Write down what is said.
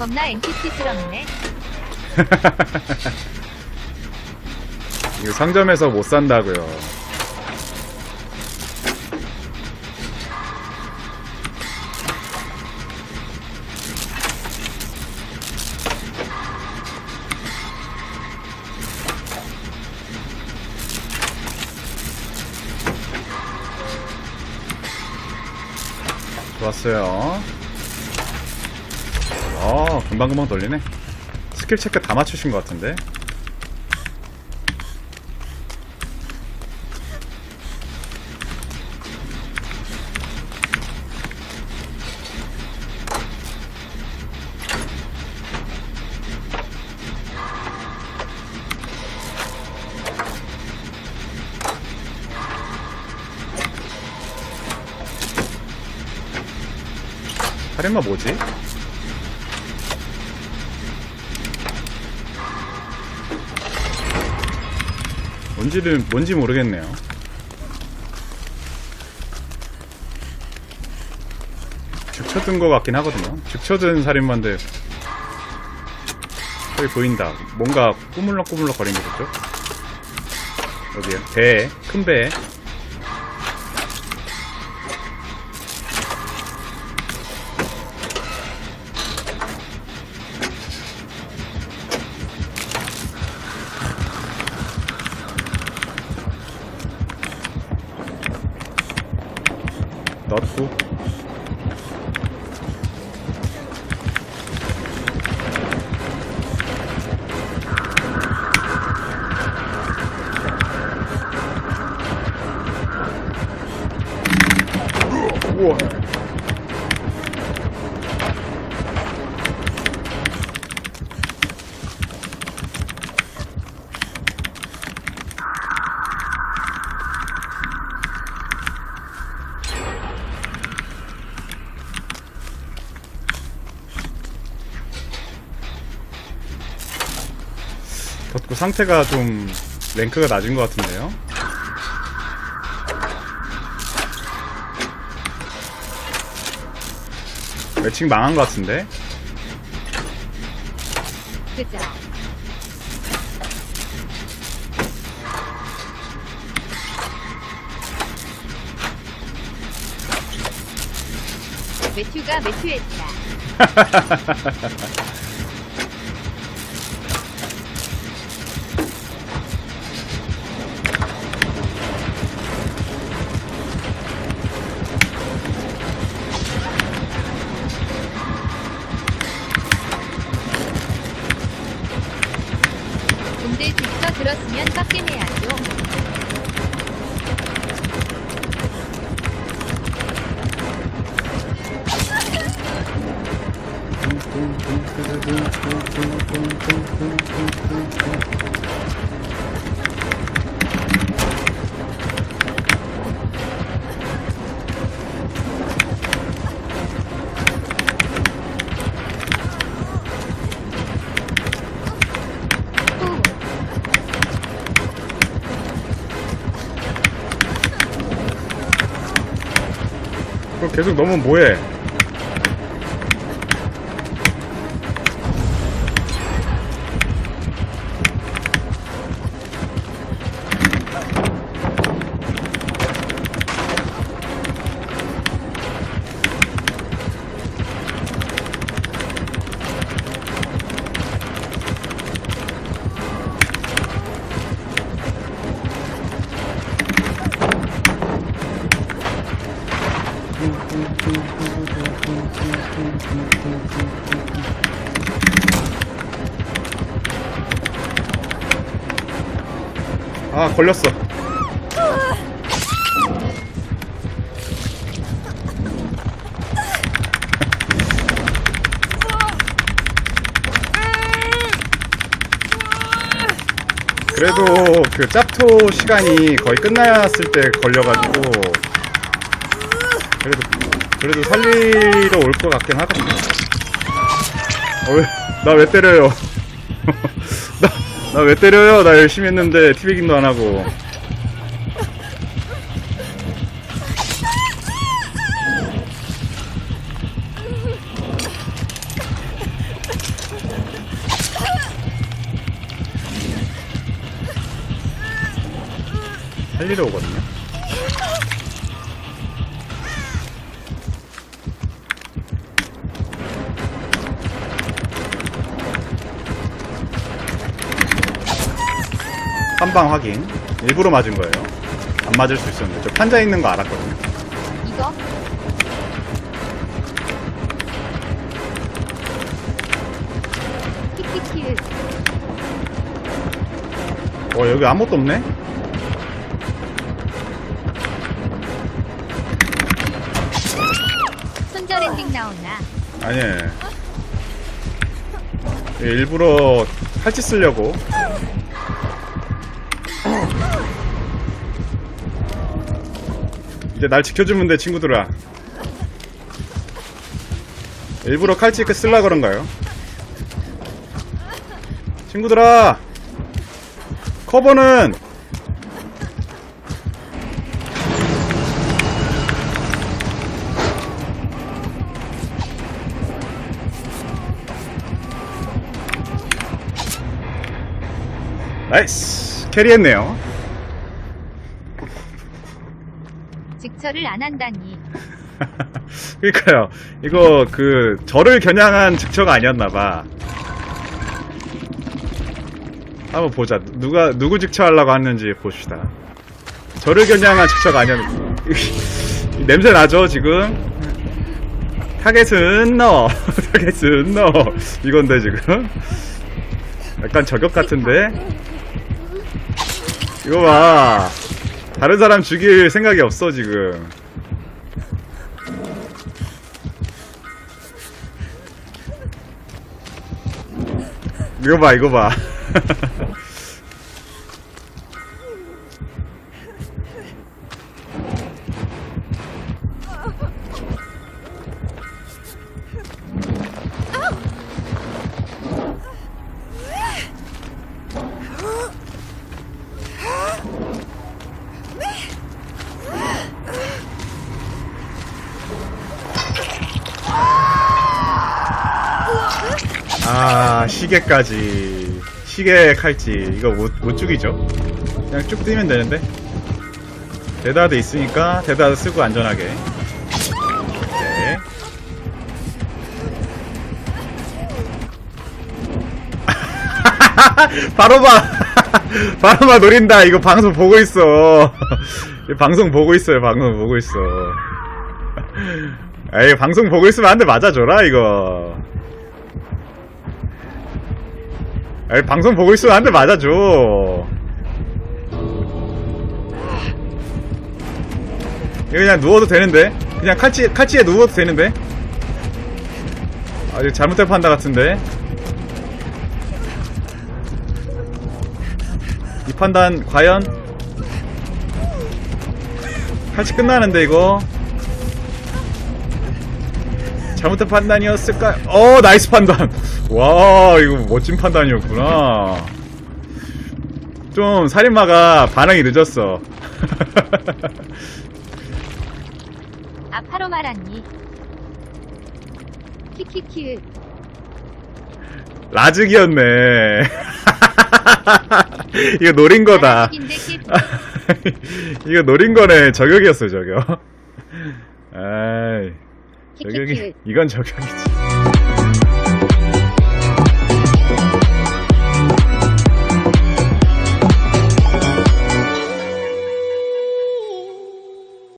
겁나 NPC스럽네. 이거 상점에서 못 산다고요. 좋았어요. 어, 금방금방 돌리네. 스킬 체크 다 맞추신 것 같은데. 살인마 뭐지? 뭔지는 뭔지 모르겠네요. 죽쳐든 것 같긴 하거든요. 죽쳐든 살인마인데 여기 보인다. 뭔가 꾸물럭꾸물럭 거리는 거죠? 여기요. 배, 큰 배. 넣 고우 와 덧구 상태가 좀 랭크가 낮은 것 같은데요 매칭 망한 것 같은데 그죠? 매튜가 매튜했다. 들었으면 빡게해야죠 계속 너무 뭐해 아 걸렸어 그래도 그 짭토 시간이 거의 끝났을 때 걸려가지고 그래도 그래도 살리러 올 것 같긴 하거든요. 나왜 때려요? 나 나 왜 때려요? 나 열심히 했는데 티베깅도 안 하고. 살리러 오거든요. 한 방 확인. 일부러 맞은 거예요. 안 맞을 수 있었는데. 저 판자 있는 거 알았거든요. 이거? 키키키. 어, 여기 아무것도 없네? 손절 엔딩 나오나? 아니. 일부러 팔찌 쓰려고. 이제 날 지켜주면 돼, 친구들아. 일부러 칼치 쓸라 그런가요? 친구들아! 커버는! 나이스! 캐리했네요. 직처를 안 한다니. 그니까요. 이거 그 저를 겨냥한 직처가 아니었나봐. 한번 보자. 누가 누구 직처 하려고 하는지 봅시다. 저를 겨냥한 직처가 아니었. 냄새 나죠 지금? 타겟은 너, 타겟은 너. 이건데 지금. 약간 저격 같은데. 이거 봐. 다른 사람 죽일 생각이 없어 지금. 이거 봐, 이거 봐. 아, 시계까지. 시계 칼찌. 이거 못, 못 죽이죠? 그냥 쭉 뛰면 되는데. 데다드 있으니까 데다드 쓰고 안전하게. 네. 바로 봐! 바로 봐, 노린다. 이거 방송 보고 있어. 방송 보고 있어요, 방송 보고 있어. 에이, 방송 보고 있으면 한대 맞아줘라, 이거. 에이, 방송 보고 한대 맞아줘. 이거 그냥 누워도 되는데? 그냥 칼치, 칼치에 누워도 되는데? 아, 이거 잘못된 판다 같은데? 이 판단, 과연? 칼치 끝나는데, 이거? 잘못된 판단이었을까? 어, 나이스 판단! 와, 이거 멋진 판단이었구나. 좀, 살인마가 반응이 늦었어. 아파로 말았니? 키키키. 라직이었네. 이거 노린 거다. 이거 노린 거네. 저격이었어, 저격. 아이, 저격이. 이건 저격이지.